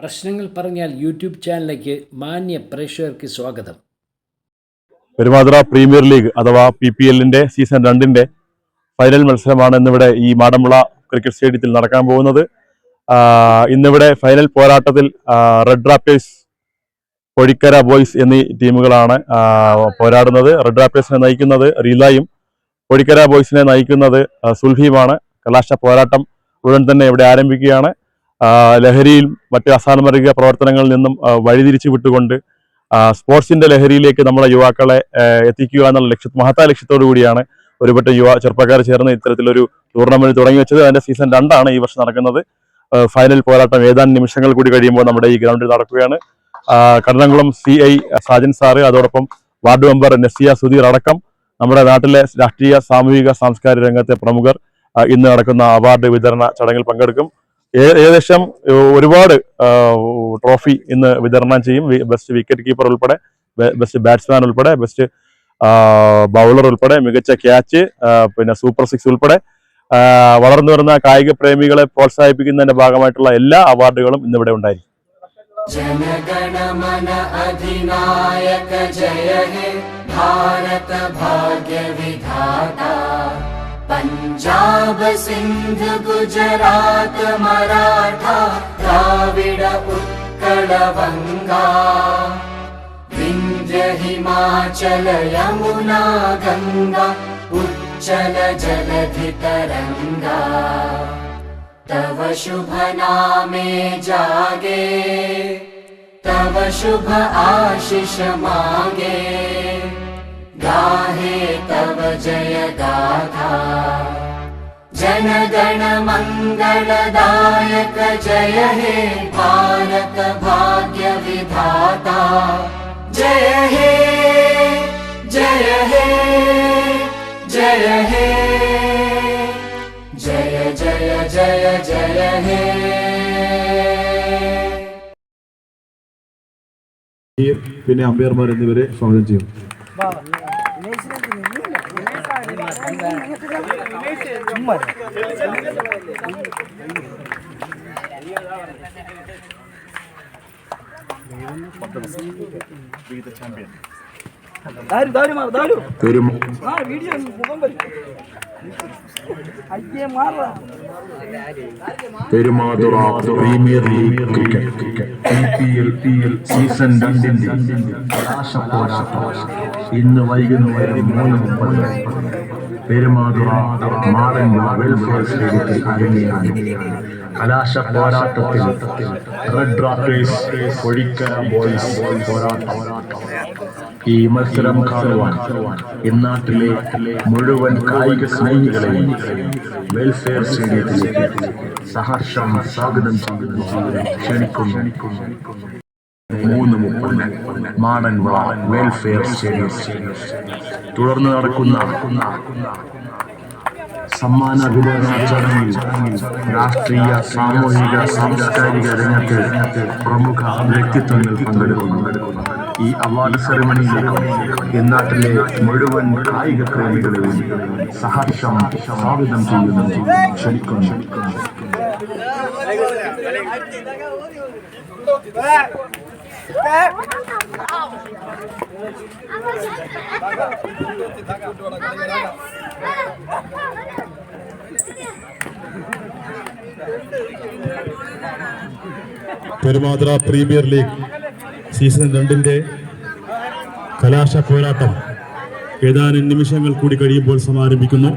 പ്രശ്നങ്ങൾ പറഞ്ഞാൽ യൂട്യൂബ് ചാനലിലേക്ക് മാന്യ പ്രേക്ഷകർക്ക് സ്വാഗതം. പെരുമാതുറ പ്രീമിയർ ലീഗ് അഥവാ പി പി എല്ലിന്റെ സീസൺ രണ്ടിന്റെ ഫൈനൽ മത്സരമാണ് ഇന്നിവിടെ ഈ മാടമുള ക്രിക്കറ്റ് സ്റ്റേഡിയത്തിൽ നടക്കാൻ പോകുന്നത്. ഇന്നിവിടെ ഫൈനൽ പോരാട്ടത്തിൽ റെഡ് റാപ്പേഴ്സ് കൊഴിക്കര ബോയ്സ് എന്നീ ടീമുകളാണ് പോരാടുന്നത്. റെഡ് റാപ്പേഴ്സിനെ നയിക്കുന്നത് റീലായും കൊഴിക്കര ബോയ്സിനെ നയിക്കുന്നത് സുൽഫിയുമാണ് കലാശ പോരാട്ടം ഉടൻ തന്നെ ഇവിടെ ആരംഭിക്കുകയാണ്. ലഹരിയിൽ മറ്റ് അസാന്മാർഗിക പ്രവർത്തനങ്ങളിൽ നിന്നും വഴിതിരിച്ചു വിട്ടുകൊണ്ട് സ്പോർട്സിന്റെ ലഹരിയിലേക്ക് നമ്മുടെ യുവാക്കളെ എത്തിക്കുക എന്നുള്ള ലക്ഷ്യ മഹത്തായ ലക്ഷ്യത്തോടു കൂടിയാണ് ഒരുപറ്റം യുവ ചെറുപ്പക്കാർ ചേർന്ന് ഇത്തരത്തിലൊരു ടൂർണമെന്റ് തുടങ്ങി വെച്ചത്. അതിന്റെ സീസൺ രണ്ടാണ് ഈ വർഷം നടക്കുന്നത്. ഫൈനൽ പോരാട്ടം ഏതാനും നിമിഷങ്ങൾ കൂടി കഴിയുമ്പോൾ നമ്മുടെ ഈ ഗ്രൗണ്ടിൽ നടക്കുകയാണ്. ആ, Kadinamkulam C I Sajan sir അതോടൊപ്പം വാർഡ് മെമ്പർ നസിയ സുധീർ അടക്കം നമ്മുടെ നാട്ടിലെ രാഷ്ട്രീയ സാമൂഹിക സാംസ്കാരിക രംഗത്തെ പ്രമുഖർ ഇന്ന് നടക്കുന്ന അവാർഡ് വിതരണ ചടങ്ങിൽ പങ്കെടുക്കും. ഏകദേശം ഏ, ഒരുപാട് ആ, ട്രോഫി ഇന്ന് വിതരണം ചെയ്യും വി- ബെസ്റ്റ് വിക്കറ്റ് കീപ്പർ ഉൾപ്പെടെ ബെ- ബെസ്റ്റ് ബാറ്റ്സ്മാൻ ഉൾപ്പെടെ ബെസ്റ്റ് ബൗളർ ഉൾപ്പെടെ മികച്ച ക്യാച്ച് പിന്നെ സൂപ്പർ സിക്സ് ഉൾപ്പെടെ ആ, വളർന്നു വരുന്ന കായിക പ്രേമികളെ പ്രോത്സാഹിപ്പിക്കുന്നതിന്റെ ഭാഗമായിട്ടുള്ള എല്ലാ അവാർഡുകളും ഇന്നിവിടെ ഉണ്ടായിരിക്കും जनगण मन अधिनायक जय हे भारत भाग्य विधाता पञ्जाब सिन्ध गुजरात मराठा द्राविड उत्कल वङ्गा विन्ध्य हिमाचल यमुना गङ्गा उच्चल जलधितरङ्गा तव शुभ नामे जागे तव शुभ आशिष मागे तव जय गाथा जनगण मङ्गलदायक जय हे भारत भाग्य विधाता जय हे जय हे जय हे जय जय जय जय हे പിന്നെ അമ്പയർമാർ എന്നിവരെ സ്വാഗതം ചെയ്യും പോരാട്ടം ഇന്ന് വൈകുന്നേരം മൂന്ന് മുപ്പത് പെരുമാതുറ മാടൻകുള വെൽഫെയർ സ്റ്റേഡിയത്തിൽ അരങ്ങേറാൻ. കലാശ പോരാട്ടത്തിൽ റെഡ് റാക്കേഴ്സ് കൊഴിക്കര ബോയ്സ് പോരാട്ടം. ഈ മത്സരം കാണുവാൻ ഇന്നാട്ടിലെ മുഴുവൻ കായിക സ്നേഹികളെയും വെൽഫെയർ സ്റ്റേഡിയത്തിലേക്ക് സഹർഷം സ്വാഗതം ചെയ്യുന്നു. ക്ഷണിക്കുന്നു. മൂന്ന് മുപ്പത് മാടൻവിള വെൽഫെയർ സ്റ്റേഡിയം തുടർന്ന് നടക്കുന്ന സമ്മാന വിതരണ ചടങ്ങിൽ രാഷ്ട്രീയ സാമൂഹിക സാംസ്കാരിക രംഗത്ത് പ്രമുഖ വ്യക്തിത്വങ്ങൾ പങ്കെടുക്കുന്നു. ഈ അവാർഡ് സെറിമണിയിൽ എന്നാട്ടിലെ മുഴുവൻ കായിക പ്രേമികളെയും സഹർഷം സ്വാഗതം ചെയ്യുന്നു. ക്ഷണിക്കുന്നു. പെരുമാതുറ പ്രീമിയർ ലീഗ് സീസൺ രണ്ടിന്റെ കലാശ പോരാട്ടം ഏതാനും നിമിഷങ്ങൾ കൂടി കഴിയുമ്പോൾ സമാരംഭിക്കുന്നു.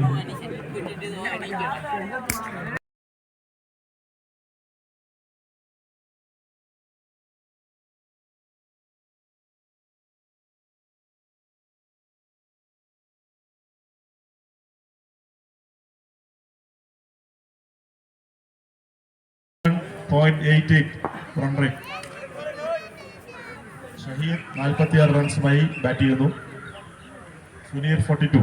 Point eight eight run rate Shaheer നാൽപ്പത്തിയാറ് റൺസുമായി ബാറ്റ് ചെയ്യുന്നു. സുനീർ ഫോർട്ടി ടു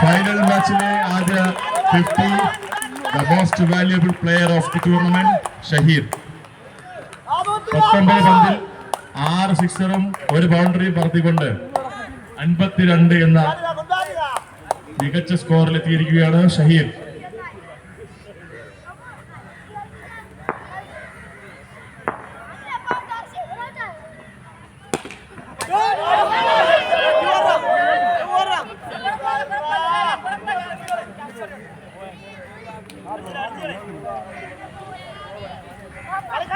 ഫൈനൽ മാച്ചിലെ ആദ്യ fifty the most valuable player of the tournament Shaheer. പത്തൊമ്പത് പന്തിൽ ആറ് സിക്സറും ഒരു ബൗണ്ടറിയും പറത്തിക്കൊണ്ട് അൻപത്തിരണ്ട് എന്ന മികച്ച സ്കോറിലെത്തിയിരിക്കുകയാണ് ഷഹീർ.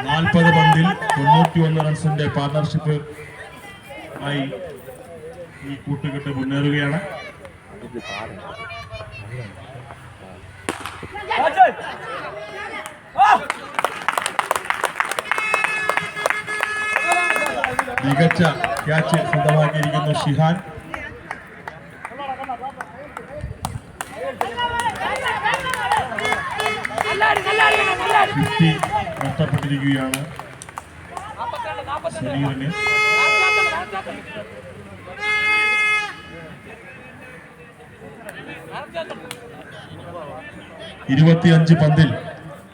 നാൽപ്പത് പന്തിൽ തൊണ്ണൂറ്റി ഒന്ന് റൺസിന്റെ പാർട്ണർഷിപ്പ് ആയി ഈ കൂട്ടുകെട്ട് മുന്നേറുകയാണ്. മികച്ച ക്യാച്ച് സ്വന്തമാക്കിയിരിക്കുന്നു ഷിഹാൻ. ഫിഫ്റ്റി സുനീറിന് ഇരുപത്തിയഞ്ച് പന്തിൽ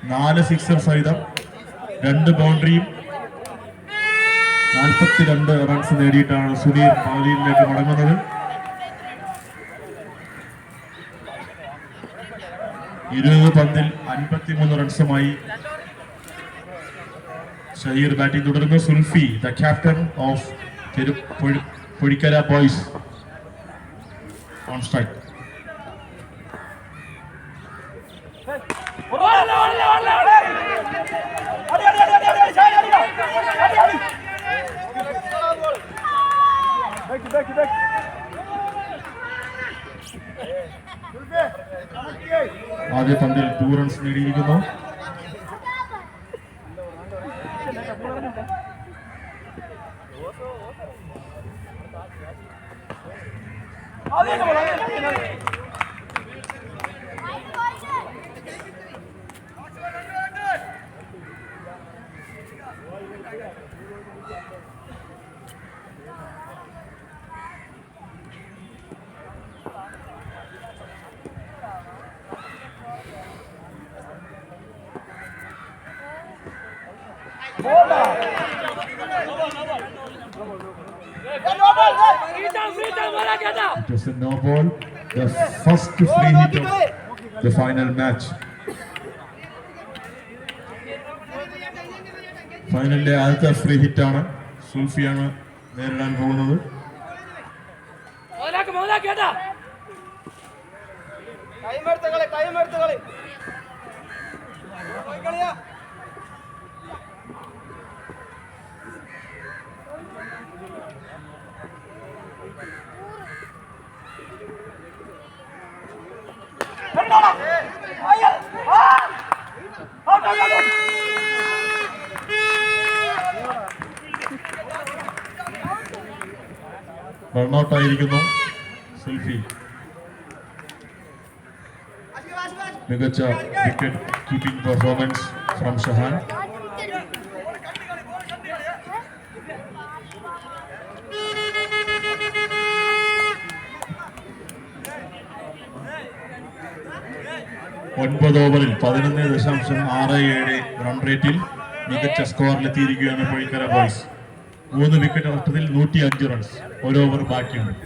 നാല് സിക്സർ സഹിതം രണ്ട് ബൗണ്ടറിയും നാൽപ്പത്തിരണ്ട് റൺസ് നേടിയിട്ടാണ് സുനീർ പവലിയനിലേക്ക് മടങ്ങുന്നത്. ഇരുപത് പന്തിൽ അൻപത്തിമൂന്ന് റൺസുമായി ഷഹീർ ബാറ്റിംഗ് തുടരുന്നു. Sulfi the captain of Pozhikkara boys on strike ആദ്യ പന്തിൽ ടൂ റൺസ് നേടിയിരിക്കുന്നു. Was a no ball, the first free hit of the final match. ഫൈനലിലെ ആദ്യത്തെ ഫ്രീ ഹിറ്റാണ് സുൽഫിയാണ് നേരിടാൻ പോകുന്നത് സെൽഫി സുൽഫി. മികച്ച wicket keeping performance from Shahan. ഒൻപത് ഓവറിൽ പതിനൊന്ന് ദശാംശം ആറ് ഏഴ് റൺ റേറ്റിൽ മികച്ച സ്കോറിലെത്തിയിരിക്കുകയാണ് പൊഴിക്കര ബോയ്സ് മൂന്ന് വിക്കറ്റ് നഷ്ടത്തിൽ നൂറ്റി അഞ്ച് റൺസ് ഒരു ഓവർ ബാക്കിയുണ്ട്.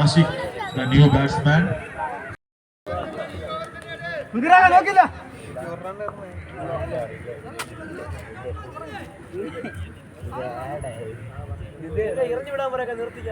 ആഷിഖ് ദ ന്യൂ ബാറ്റ്സ്മാൻ നോക്കില്ല. എറിഞ്ഞു വിടാൻ പറയാ നിർത്തിക്ക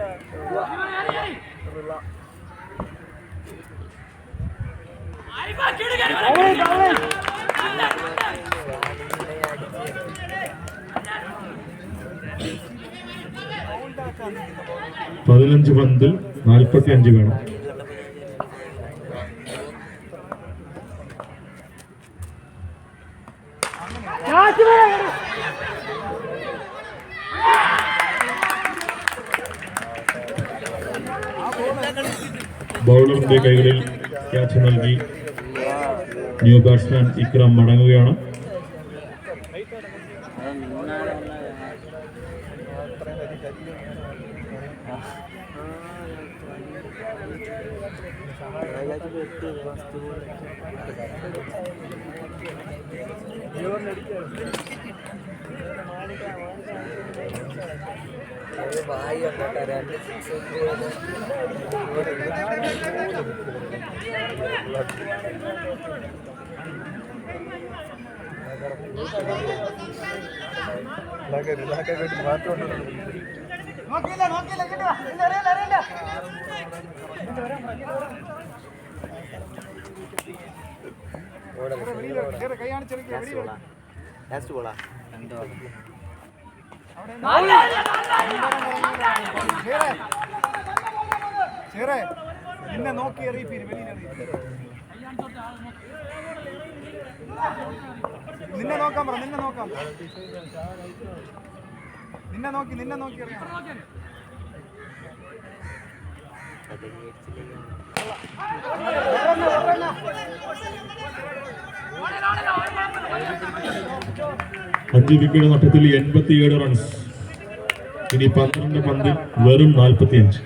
പതിനഞ്ച് പന്തിൽ നാൽപ്പത്തി അഞ്ച് വേണം ബൗളറിന്റെ കൈകളിൽ ക്യാച്ച് നൽകി. ന്യൂ ബാറ്റ്സ്മാൻ ഇക്രം മടങ്ങുകയാണ്. ആ നോക്കിയില്ല നോക്കിയില്ല കിട്ടുക അറിയില്ല അറിയില്ല കൈ കാണിച്ചെടുക്കുക ചേറേ നിന്നെ നോക്കി അറിയിപ്പീര് വെളിയിൽ അറിയിപ്പീര് നിന്നെ നോക്കാം പറ നിന്നെ നോക്കാം നിന്നെ നോക്കി നിന്നെ നോക്കി അഞ്ച് വിക്കറ്റ് നഷ്ടത്തിൽ എൺപത്തിയേഴ് റൺസ് ഇനി പന്ത്രണ്ട് പന്തിൽ വെറും നാൽപ്പത്തിയഞ്ച്.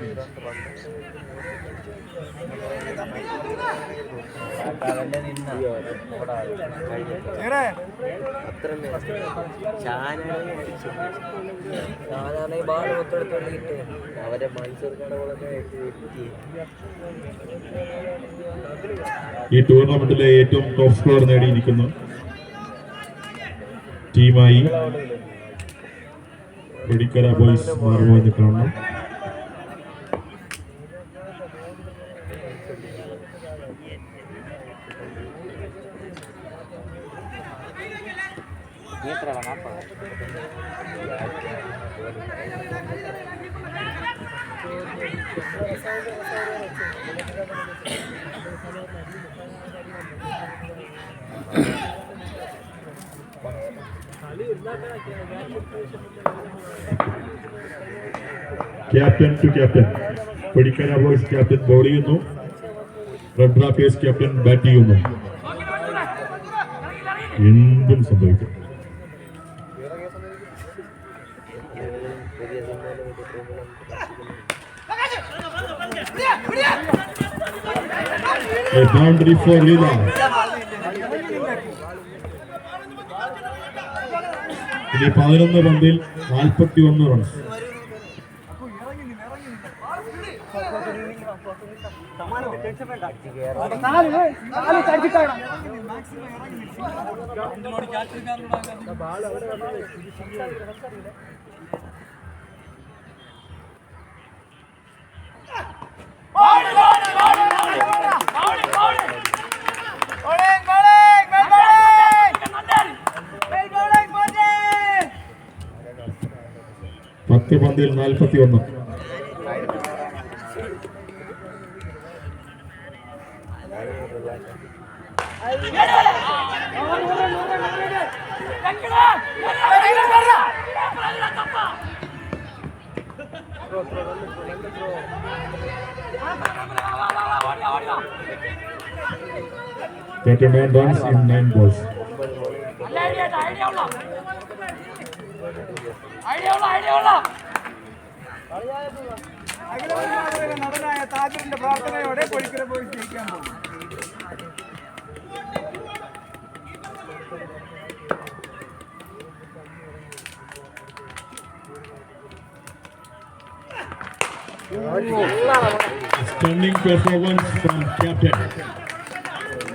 ഈ ബാൾ അവരെ മൈസൂർ കടകളൊക്കെ വെട്ടി ഈ ടൂർണമെന്റിലെ ഏറ്റവും ടോപ്പ് സ്കോർ നേടിയിരിക്കുന്നു ടീമായി വെടിക്കര ബോയ്സ് മാറുമോ എന്ന് കാണണം captain to captain Vedikkara boys captain ball ചെയ്യുന്നു. റെഡ് റാഫേഴ്സ് ക്യാപ്റ്റൻ ബാറ്റ് ചെയ്യുന്നു. എന്തും സംഭവിക്കും. A boundary for. ഇനി പതിനൊന്ന് പന്തിൽ നാൽപ്പത്തി ഒന്ന് റൺസ് പത്ത് പന്തിൽ നാൽപ്പത്തി ഒന്ന് nine runs in nine balls അഖിലഭാരത നടനായ താജറിന്റെ പ്രാർത്ഥനയോടെ കൊഴിക്കര പോയി ജയിക്കാൻ പോകും സ്റ്റണ്ണിംഗ് പെർഫോമൻസ് ഫ്രം ക്യാപ്റ്റൻ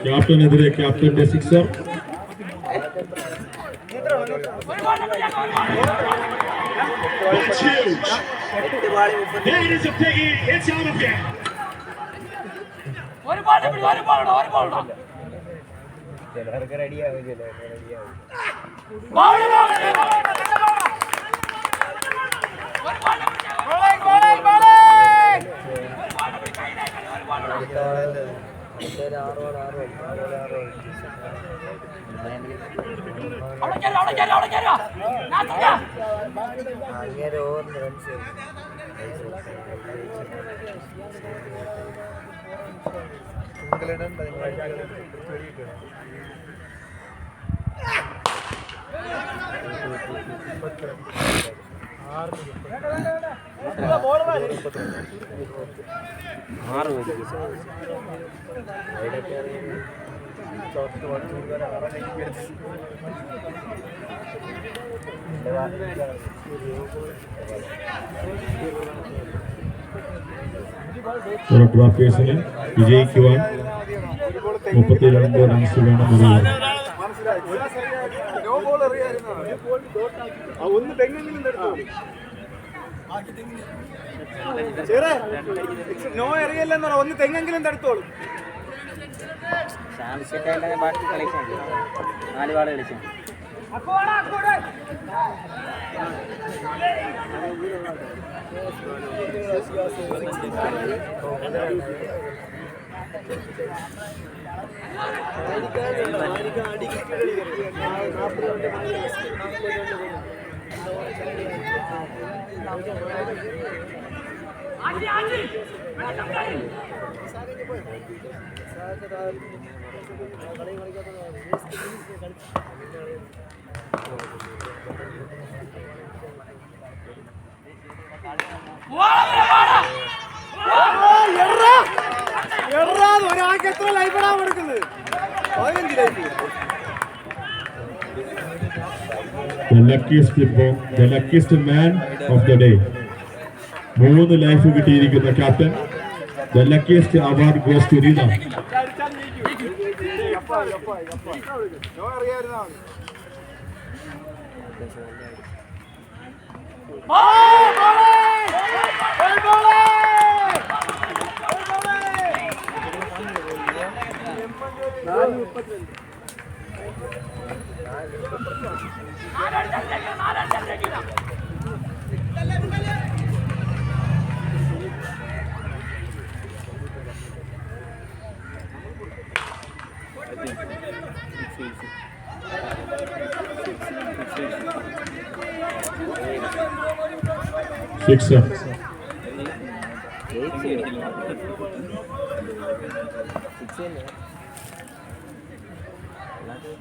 ക്യാപ്റ്റനെതിരെ ക്യാപ്റ്റന്റെ സിക്സർ ചിലർക്ക് റെഡിയാവും ചിലർക്ക് റെഡിയാവും ആറ് ഓവർ ആറ് ഓവർ ആറ് ഓവർ അങ്ങനെ ഓവറിന് റൺസ് ആറ് പേര് മണിക്കൂർ വരെ ഫോട്ടോഗ്രാഫേഴ്സിന് വിജയിക്കുവാൻ മുപ്പത്തിരണ്ട് റൺസ് വേണം എന്നുള്ളതാണ് നോ ബോൾ എറിയായിരുന്നു ആ ഒന്ന് തെങ്ങെങ്കിലും നോ എറിയല്ലെന്ന് പറ. ഒന്ന് തെങ്ങെങ്കിലും തടുത്തോളൂ ബാക്കി കളിക്കാൻ നാല് പാട് കളിക്കാൻ എറാത് ഒരാൾക്ക് എത്ര ലൈഫാണ് കൊടുക്കുന്നത്? പതിനഞ്ച് ലൈഫ്. The luckiest ഇപ്പോൾ the luckiest man of the day. മൂന്ന് ലൈഫ് കിട്ടിയിരിക്കുന്ന captain the luckiest award goes to Reena no Six, sir. Six, sir.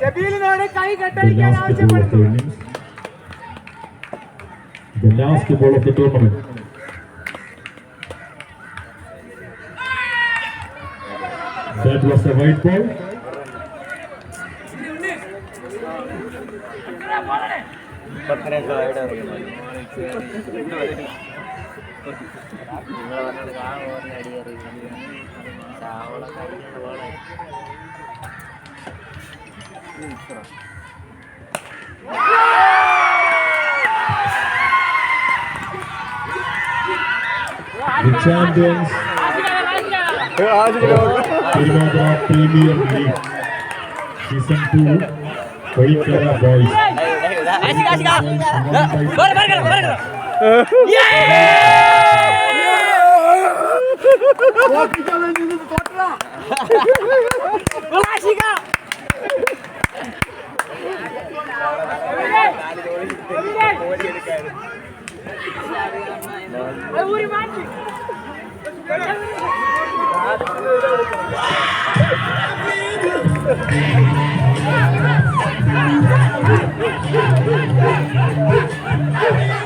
ചെബീലിനോട് കൈ The കെട്ടടിക്കാൻ last ball of the ആവശ്യപ്പെടുന്നു innings. The last ball of the tournament. That was the white ball. പത്തിനൊക്കെ wide ഇറങ്ങുന്നത് നിങ്ങൾ പറഞ്ഞത് ആ ഓറിന് അടി അറിയുന്നത് ചാവളം കളിക്കുന്ന പോലെ The champions. Permada Premier League. Season 2. Koikara Boys. Ashika Ashika வர வர வர வர ஏ ஓகே வந்து தோட்டலாம் ஆசிகா ஒரு மாட்டி Thank you. Thank you.